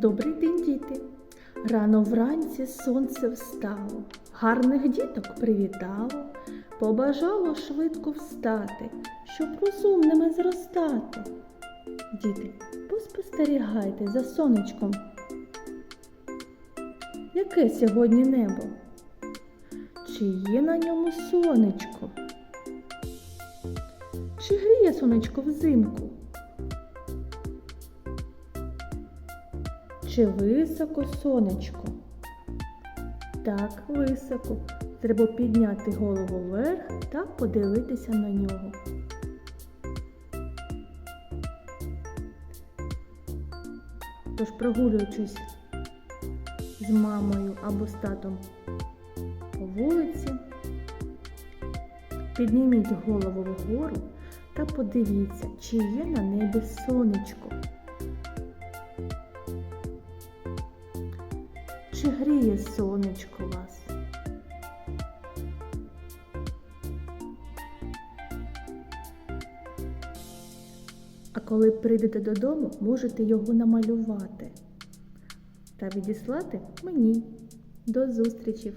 Добрий день, діти! Рано вранці сонце встало, гарних діток привітало, побажало швидко встати, щоб розумними зростати. Діти, поспостерігайте за сонечком. Яке сьогодні небо? Чи є на ньому сонечко? Чи гріє сонечко взимку? Чи високо сонечко? Так, високо. Треба підняти голову вверх та подивитися на нього. Тож, прогулюючись з мамою або з татом по вулиці, підніміть голову вгору та подивіться, чи є на небі сонечко. Чи гріє сонечко вас? А коли прийдете додому, можете його намалювати та відіслати мені. До зустрічі!